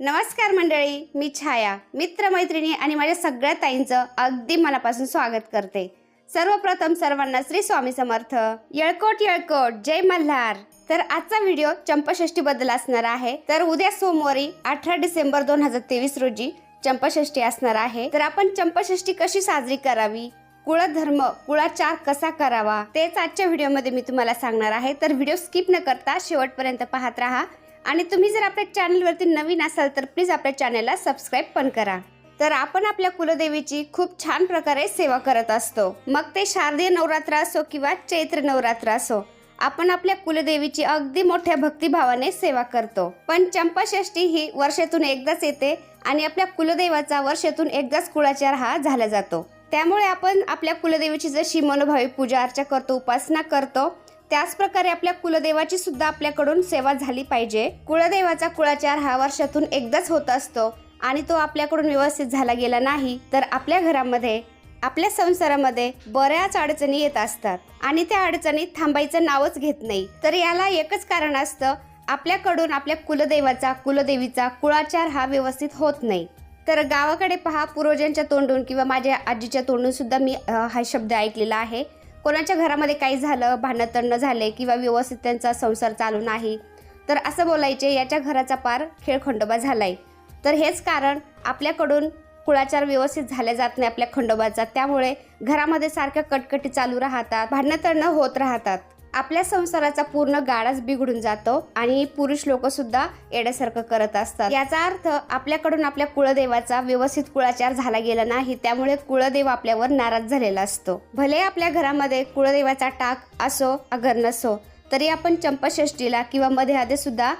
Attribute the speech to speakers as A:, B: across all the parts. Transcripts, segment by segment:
A: नमस्कार मंडळी मी छाया मित्रमैत्रिणी आणि माझ्या सगळ्या ताईंचं अगदी मनापासून स्वागत करते. सर्वप्रथम सर्वांना श्री स्वामी समर्थ. येळकोट येळकोट जय मल्हार. तर आजचा व्हिडिओ चंपषष्ठी बद्दल असणार आहे. तर उद्या सोमवारी अठरा डिसेंबर दोन हजार तेवीस रोजी चंपषष्ठी असणार आहे. तर आपण चंपषष्ठी कशी साजरी करावी? कुळधर्म कुळाचार कसा करावा? तेच आजच्या व्हिडिओमध्ये मी तुम्हाला सांगणार आहे. तर व्हिडिओ स्किप न करता शेवटपर्यंत पाहत राहा. आणि तुम्ही जर आपल्या चॅनलवरती नवीन असाल तर प्लीज आपल्या चॅनलला सबस्क्राईब पण करा. तर आपण आपल्या कुलदेवीची खूप छान प्रकारे सेवा करत असतो. मग ते शारदीय नवरात्र असो किंवा चैत्र नवरात्र असो आपण आपल्या कुलदेवीची अगदी मोठ्या भक्तिभावाने सेवा करतो. पण चंपाषष्ठी ही वर्षातून एकदाच येते आणि आपल्या कुलदेवाचा वर्षातून एकदाच कुळाचार हा झाला जातो. त्यामुळे आपण आपल्या कुलदेवीची जशी मनोभावी पूजा अर्चा करतो उपासना करतो त्याचप्रकारे आपल्या कुलदेवाची सुद्धा आपल्याकडून सेवा झाली पाहिजे. कुलदेवाचा कुळाचार हा वर्षातून एकदाच होत असतो आणि तो आपल्याकडून व्यवस्थित झाला गेला नाही तर आपल्या घरामध्ये आपल्या संसारामध्ये बऱ्याच अडचणी येत असतात आणि त्या अडचणीत थांबायचं नावच घेत नाही. तर याला एकच कारण असतं आपल्याकडून आपल्या कुलदेवाचा कुलदेवीचा कुळाचार हा व्यवस्थित होत नाही. तर गावाकडे पहा पूर्वजांच्या तोंडून किंवा माझ्या आजीच्या तोंडून सुद्धा मी हा शब्द ऐकलेला आहे. कोणाच्या घरामध्ये काही झालं भांडण झाले किंवा व्यवस्थित त्यांचा संसार चालू नाही तर असं बोलायचे याच्या घराचा पार खेळ खंडोबा झालाय. तर हेच कारण आपल्याकडून कुळाचार व्यवस्थित झाले जात नाही आपल्या खंडोबाचा. त्यामुळे घरामध्ये सारख्या कटकटी चालू राहतात भांडणं होत राहतात. आपल्या संसाराचा पूर्ण गाडाच बिघडून जातो आणि पुरुष लोक सुद्धा करत असतात. याचा अर्थ आपल्याकडून आपल्या कुळदेवाचा व्यवस्थित कुळाचार झाला गेला नाही त्यामुळे कुळदेव आपल्यावर नाराज झालेला असतो. भले आपल्या घरामध्ये कुळदेवाचा टाक असो अगर नसो तरी आपण चंपाषष्टीला किंवा मध्ये आधे सुद्धा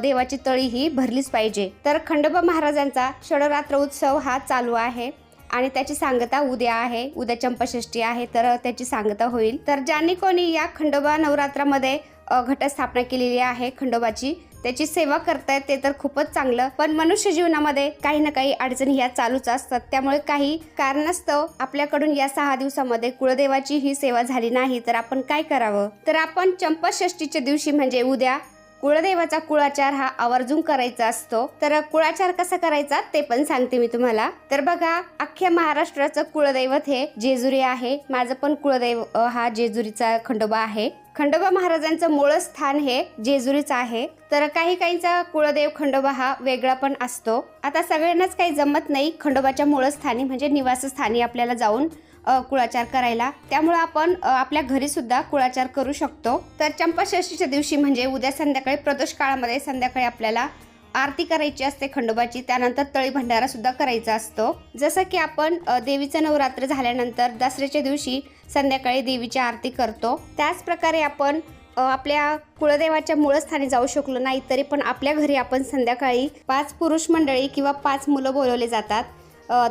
A: देवाची तळी ही भरलीच पाहिजे. तर खंडोबा महाराजांचा षडरात्र उत्सव हा चालू आहे. आणि त्याची सांगता उद्या आहे उद्या चंपषष्ठी आहे तर त्याची सांगता होईल. तर ज्यांनी कोणी या खंडोबा नवरात्रामध्ये घटस्थापना केलेली आहे खंडोबाची. त्याची सेवा करतायत ते तर खूपच चांगलं. पण मनुष्य जीवनामध्ये काही ना काही अडचणी ह्या चालूच असतात. त्यामुळे काही कारणास्तव आपल्याकडून या सहा दिवसामध्ये कुळदेवाची ही सेवा झाली नाही तर आपण काय करावं? तर आपण चंपाषष्टीच्या दिवशी म्हणजे उद्या कुळदेवाचा कुळाचार हा आवर्जून करायचा असतो. तर कुळाचार कसा करायचा? ते पण सांगते मी तुम्हाला. तर बघा अख्ख्या महाराष्ट्राचं कुळदैवत हे जेजुरी आहे. माझं पण कुळदैव हा जेजुरीचा खंडोबा आहे. खंडोबा महाराजांचं मूळ स्थान हे जेजुरीच आहे. तर काही काहींचा कुळदेव खंडोबा हा वेगळा पण असतो. आता सगळ्यांनाच काही जमत नाही खंडोबाच्या मूळ स्थानी म्हणजे निवासस्थानी आपल्याला जाऊन कुळाचार करायला. त्यामुळे आपण आपल्या घरी सुद्धा कुळाचार करू शकतो. तर चंपाषष्टीच्या दिवशी म्हणजे उद्या संध्याकाळी प्रदोष काळामध्ये संध्याकाळी आपल्याला आरती करायची असते खंडोबाची. त्यानंतर तळी भंडारा सुद्धा करायचा असतो. जसं की आपण देवीचं नवरात्र झाल्यानंतर दसऱ्याच्या दिवशी संध्याकाळी देवीची आरती करतो. त्याचप्रकारे आपण आपल्या कुळदेवाच्या मूळस्थानी जाऊ शकलो नाही तरी पण आपल्या घरी आपण संध्याकाळी पाच पुरुष मंडळी किंवा पाच मुलं बोलवले जातात.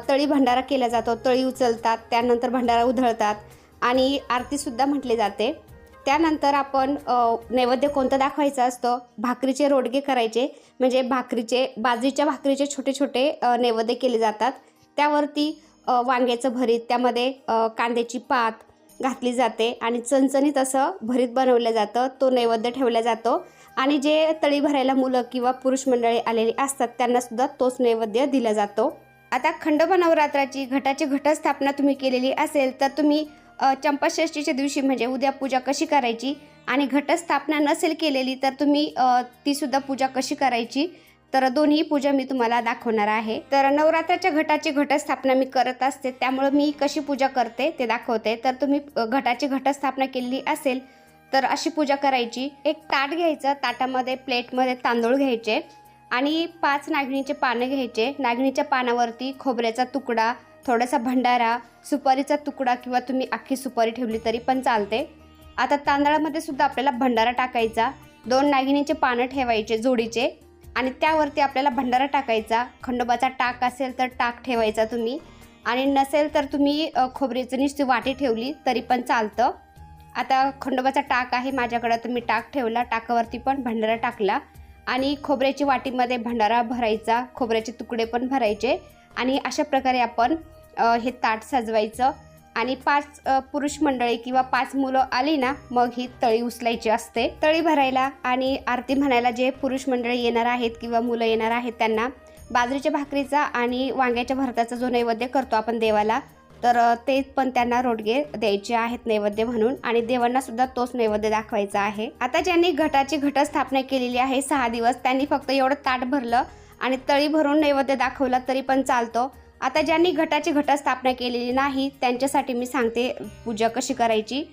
A: तळी भंडारा केला जातो. तळी उचलतात त्यानंतर भंडारा उधळतात आणि आरतीसुद्धा म्हटली जाते. त्यानंतर आपण नैवेद्य कोणतं दाखवायचं असतं? भाकरीचे रोडगे करायचे. म्हणजे भाकरीचे बाजरीच्या भाकरीचे छोटे छोटे नैवेद्य केले जातात. त्यावरती वांग्याचं भरीत त्यामध्ये कांद्याची पात घातली जाते आणि चणचणीत असं भरीत बनवलं जातं. तो नैवेद्य ठेवला जातो. आणि जे तळी भरायला मुलं किंवा पुरुष मंडळी आलेली असतात त्यांनासुद्धा तोच नैवेद्य दिला जातो. आता खंडोबा नवरात्राची घटाची घटस्थापना तुम्ही केलेली असेल तर तुम्ही चंपाषष्ठीच्या चंपाषष्टीच्या दिवशी म्हणजे उद्या पूजा कशी करायची? आणि घटस्थापना नसेल केलेली तर तुम्ही तीसुद्धा पूजा कशी करायची? तर दोन्ही पूजा मी तुम्हाला दाखवणार आहे. तर नवरात्राच्या घटाची घटस्थापना मी करत असते त्यामुळे मी कशी पूजा करते ते दाखवते. तर तुम्ही घटाची घटस्थापना केलेली असेल तर अशी पूजा करायची. एक ताट घ्यायचं ताटामध्ये प्लेटमध्ये तांदूळ घ्यायचे. आणि पाच नागणीचे पानं घ्यायचे. नागणीच्या पानावरती खोबऱ्याचा तुकडा थोडासा भंडारा सुपारीचा तुकडा किंवा तुम्ही अख्खी सुपारी ठेवली तरी पण चालते. आता तांदळामध्ये सुद्धा आपल्याला भंडारा टाकायचा. दोन नागिनीचे पानं ठेवायचे जोडीचे आणि त्यावरती आपल्याला भंडारा टाकायचा. खंडोबाचा टाक असेल तर टाक ठेवायचा तुम्ही आणि नसेल तर तुम्ही अ, खोबऱ्याची नुसती वाटी ठेवली तरी पण चालतं. आता खंडोबाचा टाक आहे माझ्याकडं तुम्ही टाक ठेवला टाकावरती पण भंडारा टाकला. आणि खोबऱ्याची वाटीमध्ये भंडारा भरायचा खोबऱ्याचे तुकडे पण भरायचे आणि अशा प्रकारे आपण हे ताट सजवायचं आणि पाच पुरुष मंडळी किंवा पाच मुलं आली ना मग ही तळी उचलायची असते. तळी भरायला आणि आरती म्हणायला जे पुरुष मंडळी येणार आहेत किंवा मुलं येणार आहेत त्यांना बाजरीच्या भाकरीचा आणि वांग्याच्या भरताचा जो नैवेद्य करतो आपण देवाला तर ते पण त्यांना रोडगे द्यायचे आहेत नैवेद्य म्हणून आणि देवांना सुद्धा तोच नैवेद्य दाखवायचा आहे. आता ज्यांनी घटाची घटस्थापना केलेली आहे सहा दिवस त्यांनी फक्त एवढं ताट भरलं आणि तळी भरून नैवेद्य दाखवला तरी पण चालतो. आता ज्यांनी घटाची घटस्थापना केलेली नाही त्यांच्यासाठी मी सांगते पूजा कशी करायची.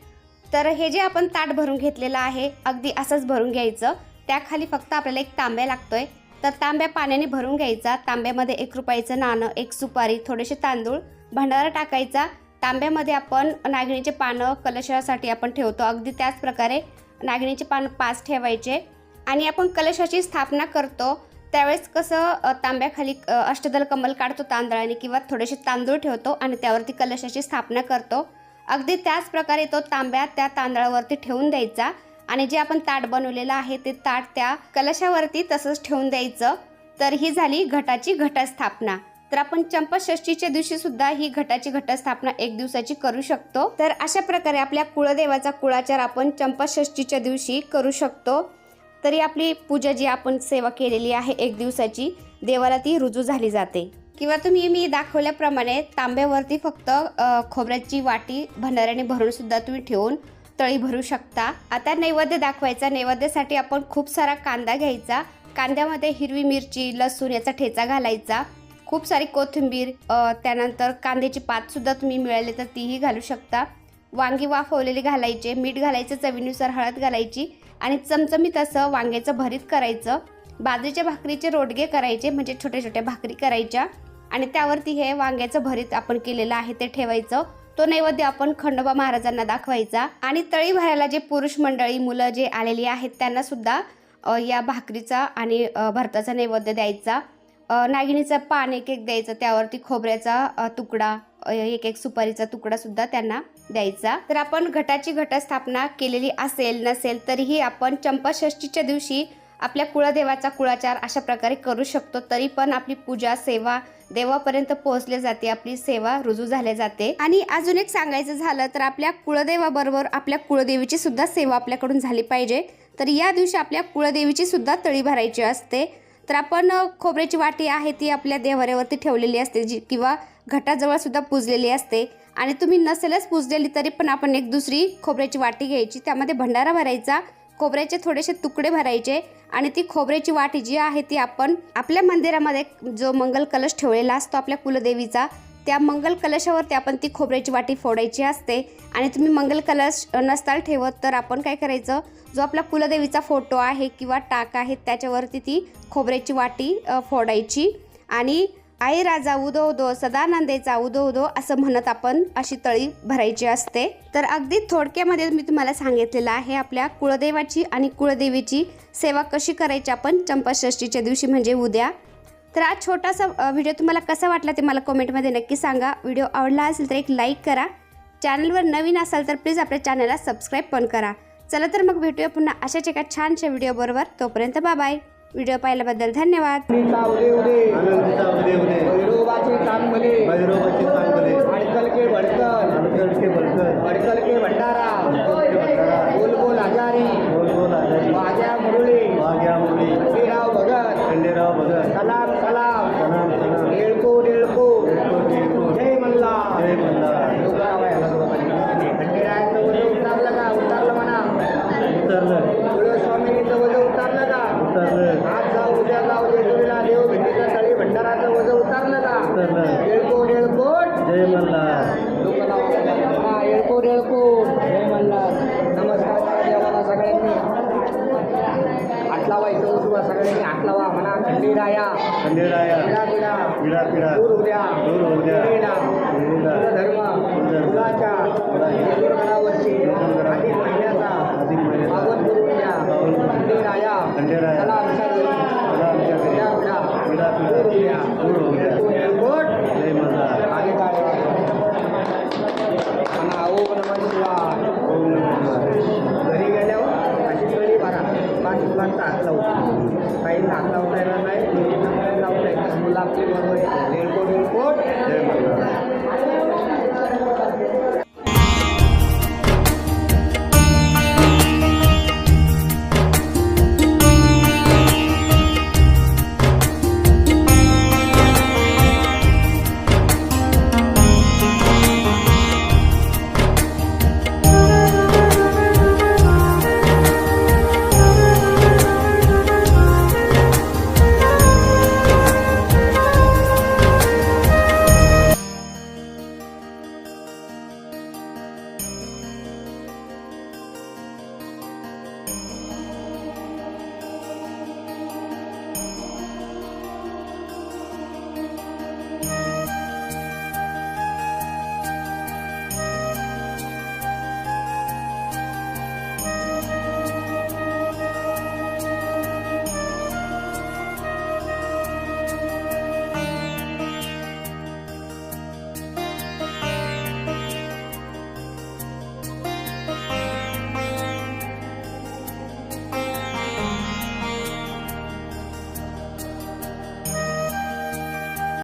A: तर हे जे आपण ताट भरून घेतलेलं आहे अगदी असंच भरून घ्यायचं. त्याखाली फक्त आपल्याला एक तांब्या लागतोय. तर तांब्या पाण्याने भरून घ्यायचा. तांब्यामध्ये एक रुपयाचं नाणं एक सुपारी थोडेसे तांदूळ भंडारा टाकायचा. तांब्यामध्ये आपण नागिणीचे पानं कलशासाठी आपण ठेवतो. अगदी त्याचप्रकारे नागिणीचे पानं पाच ठेवायचे. आणि आपण कलशाची स्थापना करतो. त्यावेळेस कसं तांब्याखाली अष्टदल कमल काढतो तांदळाने किंवा थोडेसे तांदूळ ठेवतो आणि त्यावरती कलशाची स्थापना करतो. अगदी त्याच प्रकारे तो तांब्या त्या तांदळावरती ठेवून द्यायचा. आणि जे आपण ताट बनवलेलं आहे ते ताट त्या कलशावरती तसंच ठेवून द्यायचं. तर ही झाली घटाची घटस्थापना. तर आपण चंपाषष्ठीच्या दिवशी सुद्धा ही घटाची घटस्थापना एक दिवसाची करू शकतो. तर अशा प्रकारे आपल्या कुळदेवाचा कुळाचार आपण चंपाषष्ठीच्या दिवशी करू शकतो. तरी आपली पूजा जी आपण सेवा केलेली आहे एक दिवसाची देवाला ती रुजू झाली जाते. किंवा तुम्ही मी दाखवल्याप्रमाणे तांब्यावरती फक्त खोबऱ्याची वाटी भंडाऱ्याने भरून सुद्धा तुम्ही ठेवून तळी भरू शकता. आता नैवेद्य दाखवायचा. नैवेद्यासाठी आपण खूप सारा कांदा घ्यायचा. कांद्यामध्ये हिरवी मिरची लसूण याचा ठेचा घालायचा. खूप सारी कोथिंबीर त्यानंतर कांद्याची पातसुद्धा तुम्ही मिळाले तर तीही घालू शकता. वांगी वाफवलेली घालायचे मीठ घालायचं चवीनुसार हळद घालायची आणि चमचमीत असं वांग्याचं भरीत करायचं. बाजरीच्या भाकरीचे रोडगे करायचे म्हणजे छोट्या छोट्या भाकरी करायच्या आणि त्यावरती हे वांग्याचं भरीत आपण केलेलं आहे ते ठेवायचं. तो नैवेद्य आपण खंडोबा महाराजांना दाखवायचा आणि तळी भरायला जे पुरुष मंडळी मुलं जे आलेली आहेत त्यांना सुद्धा या भाकरीचा आणि भरताचा नैवेद्य द्यायचा. नागिणीचं पान एक एक द्यायचं. त्यावरती खोबऱ्याचा तुकडा एक एक सुपारीचा तुकडा सुद्धा त्यांना द्यायचा. तर आपण घटाची घटस्थापना केलेली असेल नसेल तरीही आपण चंपाषष्ठीच्या दिवशी आपल्या कुळदेवाचा कुळाचार अशा प्रकारे करू शकतो. तरी पण आपली पूजा सेवा देवापर्यंत पोहोचले जाते. आपली सेवा रुजू झाले जाते. आणि अजून एक सांगायचं झालं तर आपल्या कुळदेवाबरोबर आपल्या कुळदेवीची सुद्धा सेवा आपल्याकडून झाली पाहिजे. तर या दिवशी आपल्या कुळदेवीची सुद्धा तळी भरायची असते. तर आपण खोबऱ्याची वाटी आहे ती आपल्या देवाऱ्यावरती ठेवलेली असते जी किंवा घटाजवळसुद्धा पुजलेली पूजलेली असते. आणि तुम्ही नसेलच पूजलेली तरी पण आपण एक दुसरी खोबऱ्याची वाटी घ्यायची. त्यामध्ये भंडारा भरायचा खोबऱ्याचे थोडेसे तुकडे भरायचे आणि ती खोबऱ्याची वाटी जी आहे ती आपण आपल्या मंदिरामध्ये जो मंगल कलश ठेवलेला असतो आपल्या कुलदेवीचा त्या मंगल कलशावरती आपण ती खोबऱ्याची वाटी फोडायची असते. आणि तुम्ही मंगल कलश नसताल ठेवत तर आपण काय करायचं? जो आपला कुलदेवीचा फोटो आहे किंवा टाक आहे त्याच्यावरती ती खोबऱ्याची वाटी फोडायची. आणि आई राजा उदो उदो सदानंदेचा उदो उदो असं म्हणत आपण अशी तळी भरायची असते. तर अगदी थोडक्यामध्ये मी तुम्हाला सांगितलेलं आहे आपल्या कुळदेवाची आणि कुळदेवीची सेवा कशी करायची आपण चंपाषष्ठीच्या दिवशी म्हणजे उद्या. तर हा छोटासा व्हिडिओ तुम्हाला कसा वाटला ते मला कमेंटमध्ये नक्की सांगा. व्हिडिओ आवडला असेल तर एक लाईक करा. चॅनलवर नवीन असाल तर प्लीज आपल्या चॅनलला सबस्क्राईब पण करा. चला तर मग भेटूया पुन्हा अशाच एका छानशा व्हिडिओबरोबर तोपर्यंत बाय व्हिडिओ पाहिल्याबद्दल धन्यवाद.
B: चा วันา
C: สต
B: ร์เราไปหลังเรา
C: ไป
B: ไหมเราแต่งมูลรักเราเลย